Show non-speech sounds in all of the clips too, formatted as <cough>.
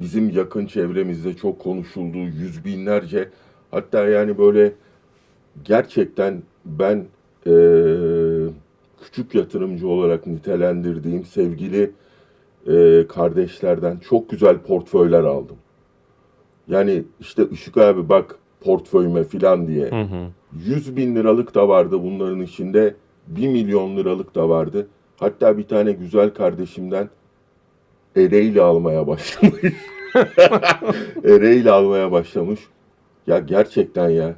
bizim yakın çevremizde çok konuşulduğu yüz binlerce hatta yani böyle gerçekten ben eee, küçük yatırımcı olarak nitelendirdiğim sevgili eee, kardeşlerden çok güzel portföyler aldım. Yani işte Işık abi bak portföyüme filan diye. 100 bin liralık da vardı bunların içinde. 1 milyon liralık da vardı. Hatta bir tane güzel kardeşimden ereğli almaya başlamış. <laughs> ereğli almaya başlamış. Ya gerçekten ya.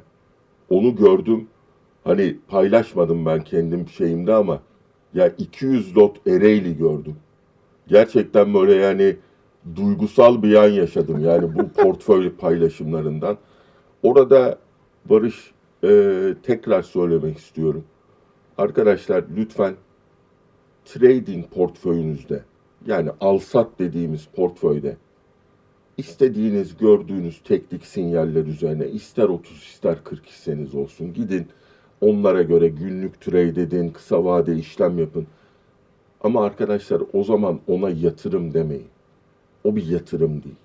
Onu gördüm. Hani paylaşmadım ben kendim şeyimde ama ya 200 lot ereğli gördüm. Gerçekten böyle yani duygusal bir an yaşadım yani bu <laughs> portföy paylaşımlarından. Orada Barış e, tekrar söylemek istiyorum. Arkadaşlar lütfen trading portföyünüzde yani alsat dediğimiz portföyde istediğiniz gördüğünüz teknik sinyaller üzerine ister 30 ister 40 hisseniz olsun gidin onlara göre günlük trade edin, kısa vade işlem yapın. Ama arkadaşlar o zaman ona yatırım demeyin. O bir yatırım değil.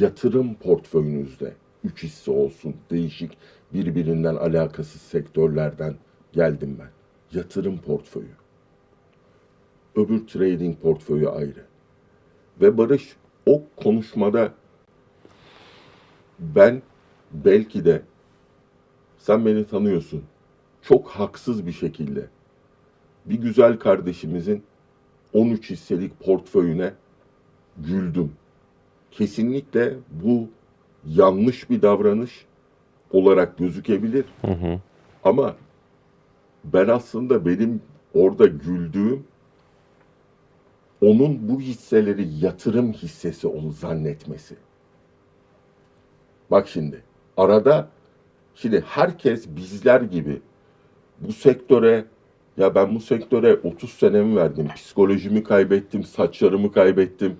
Yatırım portföyünüzde 3 hisse olsun değişik birbirinden alakasız sektörlerden geldim ben. Yatırım portföyü. Öbür trading portföyü ayrı. Ve Barış o konuşmada ben belki de sen beni tanıyorsun. Çok haksız bir şekilde bir güzel kardeşimizin 13 hisselik portföyüne güldüm. Kesinlikle bu yanlış bir davranış olarak gözükebilir. Ama ben aslında benim orada güldüğüm onun bu hisseleri yatırım hissesi ol zannetmesi. Bak şimdi arada şimdi herkes bizler gibi bu sektöre ya ben bu sektöre 30 senemi verdim. Psikolojimi kaybettim, saçlarımı kaybettim.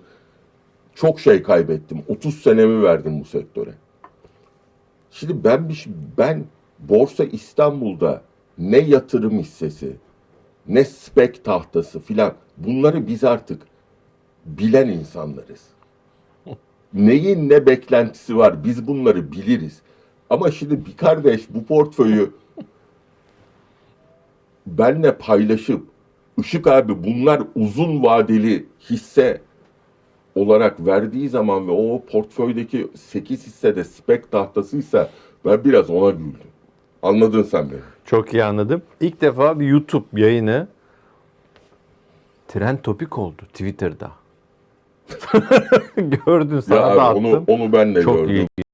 Çok şey kaybettim. 30 senemi verdim bu sektöre. Şimdi ben bir şey- ben Borsa İstanbul'da ne yatırım hissesi, ne spek tahtası filan bunları biz artık bilen insanlarız. Neyin ne beklentisi var biz bunları biliriz. Ama şimdi bir kardeş bu portföyü benle paylaşıp Işık abi bunlar uzun vadeli hisse olarak verdiği zaman ve o portföydeki 8 hisse de spek tahtasıysa ben biraz ona güldüm. Anladın sen beni. Çok iyi anladım. İlk defa bir YouTube yayını trend topik oldu Twitter'da. <laughs> Gördün sana Ya da onu, attım. onu ben de Çok gördüm. iyi.